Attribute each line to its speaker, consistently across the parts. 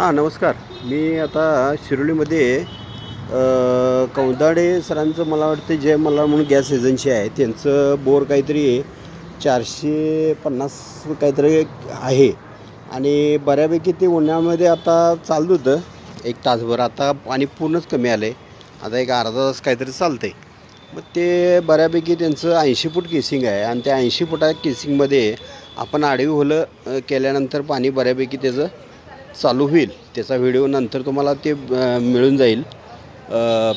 Speaker 1: हां नमस्कार. मी आता शिरोलीमध्ये कौदाडे सरांचं मला वाटतं जे मला म्हणून गॅस एजन्सी आहे त्यांचं बोर काहीतरी चारशे पन्नास काहीतरी आहे. आणि बऱ्यापैकी ते उन्हाळ्यामध्ये आता चालत होतं एक तासभर. आता पाणी पूर्णच कमी आलं आहे आता एक अर्धा तास काहीतरी चालतं आहे मग ते बऱ्यापैकी त्यांचं ऐंशी फूट केसिंग आहे. आणि त्या ऐंशी फुटा केसिंगमध्ये आपण आडवी होलं केल्यानंतर पाणी बऱ्यापैकी त्याचं चालू होईल. त्याचा व्हिडिओ नंतर तुम्हाला ते मिळून जाईल.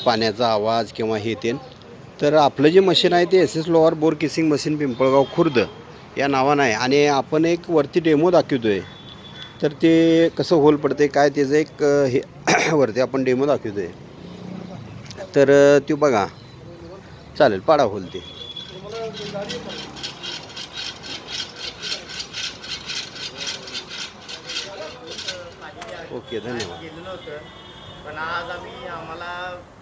Speaker 1: पाण्याचा आवाज किंवा हे ते तर आपलं जे मशीन आहे ते S S lower bore kissing machine Pimpalgaon Khurd या नावानं आहे. आणि आपण एक वरती डेमो दाखवतो आहे तर ते कसं होल पडते काय त्याचं एक हे वरती आपण डेमो दाखवतो आहे तर ते बघा. चालेल पाडा होल ते. ओके धन्यवाद.
Speaker 2: गेलेलं होतं पण आज आम्ही आम्हाला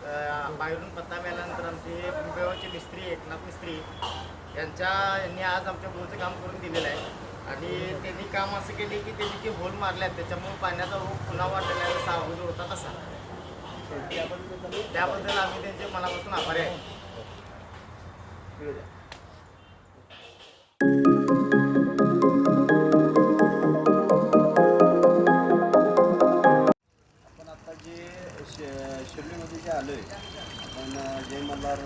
Speaker 2: अ, बाहेरून पत्ता मिळाल्यानंतर आमचे पिंपळगावचे मिस्त्री एकनाथ मिस्त्री यांच्या यांनी आज आमच्या बोरचं काम करून दिलेलं आहे. आणि त्यांनी काम असं केले की त्यांनी जे होल मारले आहेत त्याच्यामुळे पाण्याचा रोग पुन्हा वाढलेला आहे जसा अगोदर होता तसा. त्याबद्दल आम्ही त्यांचे मनापासून आभारी आहे.
Speaker 1: शिर्डीमध्ये जे आलो आहे आपण जे Jai Malhar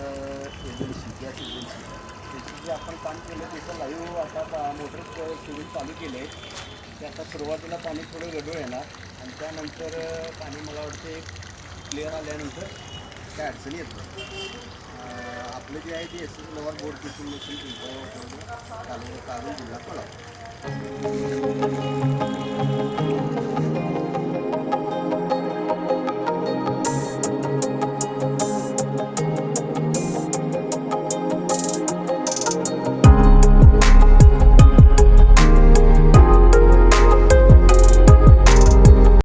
Speaker 1: agency gas agency त्याचं जे आपण काम केलं त्याचं लाईव्ह आता मोटर सुविधा चालू केले आहे ते आता सुरुवातीला पाणी थोडं गडूळ येणार. आणि त्यानंतर पाणी मला वाटते क्लिअर आल्यानंतर काय अडचणी येतं आपलं जे आहे ते S S lower board kitchen machine Pimpalgaon चालू चालू जिल्हा कळा